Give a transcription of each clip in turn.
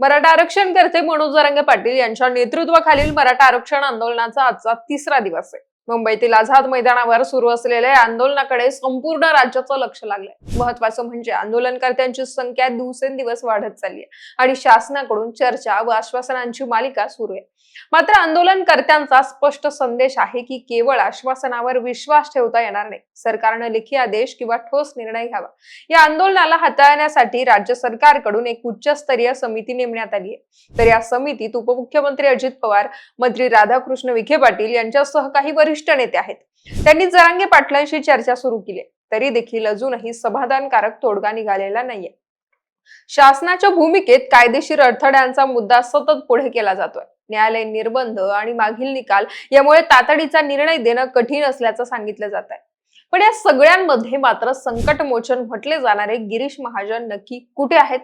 मराठा आरक्षण करते मनोज जरांगे पाटील यांच्या नेतृत्वाखालील मराठा आरक्षण आंदोलनाचा आजचा तिसरा दिवस आहे. मुंबईतील आझाद मैदानावर सुरू असलेल्या आंदोलनाकडे संपूर्ण राज्याचं लक्ष लागलंय. महत्वाचं म्हणजे आंदोलनकर्त्यांची संख्या दिवसेंदिवस वाढत चालली आहे आणि शासनाकडून चर्चा व आश्वासनांची मालिका सुरू आहे. मात्र आंदोलनकर्त्यांचा स्पष्ट संदेश आहे की केवळ आश्वासनावर विश्वास ठेवता येणार नाही. सरकारनं लेखी आदेश किंवा ठोस निर्णय घ्यावा. या आंदोलनाला हाताळण्यासाठी राज्य सरकारकडून एक उच्चस्तरीय समिती नेमण्यात आली आहे. तर या समितीत उपमुख्यमंत्री अजित पवार मंत्री राधाकृष्ण विखे पाटील यांच्यासह काही वरिष्ठ नेते आहेत. त्यांनी जरांगे पाटलांशी चर्चा सुरू केली. तरी देखील अजूनही समाधानकारक तोडगा निघालेला नाहीये. शासनाच्या भूमिकेत कायदेशीर अडथळ्यांचा मुद्दा सतत पुढे केला जातोय. न्यायालयीन निर्बंध आणि मागील निकाल यामुळे तातडीचा निर्णय देणं कठीण असल्याचं सांगितलं जात आहे पण या सगळ्यांमध्ये मात्र संकटमोचन म्हटले जाणारे गिरीश महाजन नक्की कुठे आहेत?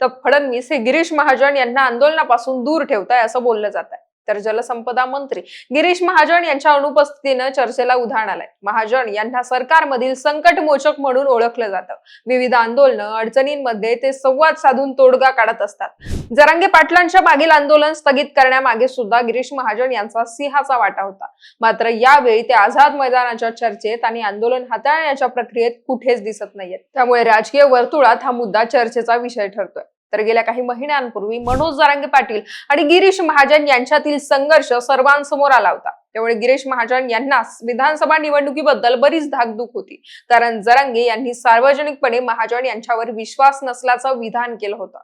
तर फडणवीस हे गिरीश महाजन यांना आंदोलनापासून दूर ठेवताय असं बोललं जात आहे तर जलसंपदा मंत्री गिरीश महाजन यांच्या अनुपस्थितीनं चर्चेला उधाण आलंय. महाजन यांना सरकारमधील संकटमोचक म्हणून ओळखलं जातं. विविध आंदोलनं अडचणींमध्ये ते संवाद साधून तोडगा काढत असतात. जरांगे पाटलांच्या मागील आंदोलन स्थगित करण्यामागे सुद्धा गिरीश महाजन यांचा सिंहाचा वाटा होता. मात्र यावेळी ते आझाद मैदानाच्या चर्चेत आणि आंदोलन हाताळण्याच्या प्रक्रियेत कुठेच दिसत नाहीयेत. त्यामुळे राजकीय वर्तुळात हा मुद्दा चर्चेचा विषय ठरतोय. तर गेल्या काही महिन्यांपूर्वी मनोज जरांगे पाटील आणि गिरीश महाजन यांच्यातील संघर्ष सर्वांसमोर आला होता. त्यामुळे गिरीश महाजन यांना विधानसभा निवडणुकीबद्दल बरीच धाकधूक होती. कारण जरांगे यांनी सार्वजनिकपणे महाजन यांच्यावर विश्वास नसल्याचं विधान केलं होतं.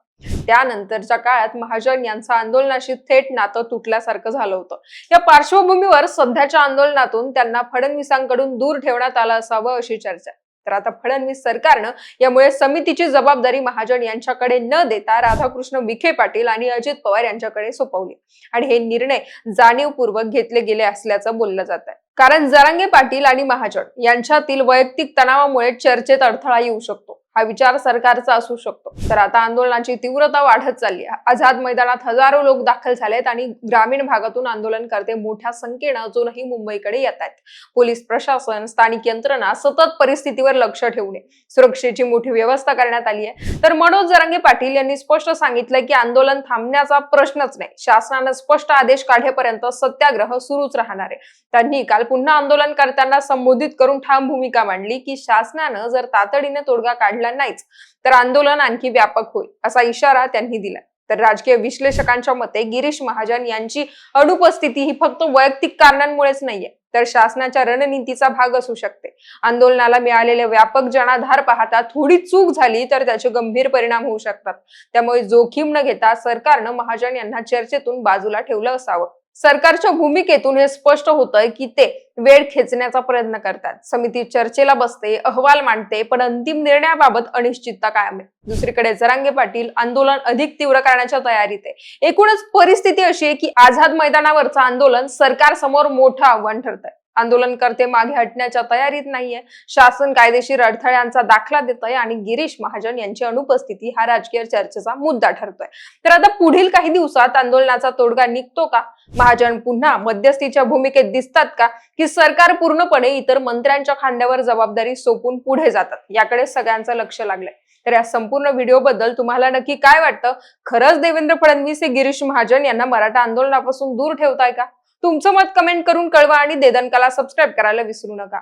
त्यानंतरच्या काळात महाजन यांचं आंदोलनाशी थेट नातं तुटल्यासारखं झालं होतं. या पार्श्वभूमीवर सध्याच्या आंदोलनातून त्यांना फडणवीसांकडून दूर ठेवण्यात आलं असावं अशी चर्चा. तर आता फडणवीस सरकारनं यामुळे समितीची जबाबदारी महाजन यांच्याकडे न देता राधाकृष्ण विखे पाटील आणि अजित पवार यांच्याकडे सोपवली. आणि हे निर्णय जाणीवपूर्वक घेतले गेले असल्याचं बोललं जात आहे कारण जरांगे पाटील आणि महाजन यांच्यातील वैयक्तिक तणावामुळे चर्चेत अडथळा येऊ शकतो. हा विचार सरकारचा असू शकतो. तर आता आंदोलनाची तीव्रता वाढत चालली आहे. आझाद मैदानात हजारो लोक दाखल झालेत आणि ग्रामीण भागातून आंदोलनकर्ते मोठ्या संख्येनं अजूनही मुंबईकडे येत आहेत. पोलीस प्रशासन स्थानिक यंत्रणा सतत परिस्थितीवर लक्ष ठेवणे सुरक्षेची मोठी व्यवस्था करण्यात आली आहे. तर मनोज जरांगे पाटील यांनी स्पष्ट सांगितलंय की आंदोलन थांबण्याचा प्रश्नच नाही. शासनानं स्पष्ट आदेश काढेपर्यंत सत्याग्रह सुरूच राहणार आहे. त्यांनी काल पुन्हा आंदोलनकर्त्यांना संबोधित करून ठाम भूमिका मांडली की शासनानं जर तातडीने तोडगा काढला नाहीच. तर आंदोलन आणखी व्यापक होईल असा इशारा त्यांनी दिला. तर राजकीय विश्लेषकांच्या मते गिरीश महाजन यांची अनुपस्थिती ही फक्त वैयक्तिक कारणांमुळेच नाहीये तर शासनाच्या रणनीतीचा भाग असू शकते. आंदोलनाला मिळालेले व्यापक जनाधार पाहता थोडी चूक झाली तर त्याचे गंभीर परिणाम होऊ शकतात. त्यामुळे जोखीम न घेता सरकारनं महाजन यांना चर्चेतून बाजूला ठेवलं असावं. सरकारच्या भूमिकेतून हे स्पष्ट होतंय की ते वेळ खेचण्याचा प्रयत्न करतात. समिती चर्चेला बसते अहवाल मांडते पण अंतिम निर्णयाबाबत अनिश्चितता कायम आहे. दुसरीकडे जरांगे पाटील आंदोलन अधिक तीव्र करण्याच्या तयारीत आहे. एकूणच परिस्थिती अशी आहे की आझाद मैदानावरचं आंदोलन सरकारसमोर मोठं आव्हान ठरत आहे आंदोलनकर्ते मागे हटण्याच्या तयारीत नाहीये. शासन कायदेशीर अडथळ्यांचा दाखला देत आहे आणि गिरीश महाजन यांची अनुपस्थिती हा राजकीय चर्चेचा मुद्दा ठरतोय. तर आता पुढील काही दिवसात आंदोलनाचा तोडगा निघतो का? महाजन पुन्हा मध्यस्थीच्या भूमिकेत दिसतात का? की सरकार पूर्णपणे इतर मंत्र्यांच्या खांद्यावर जबाबदारी सोपून पुढे जातात? याकडे सगळ्यांचं लक्ष लागलंय. तर या संपूर्ण व्हिडिओ बद्दल तुम्हाला नक्की काय वाटतं? खरंच देवेंद्र फडणवीस हे गिरीश महाजन यांना मराठा आंदोलनापासून दूर ठेवताय का? तुमचं मत कमेंट करून कळवा आणि देदनकाला सबस्क्राईब करायला विसरू नका.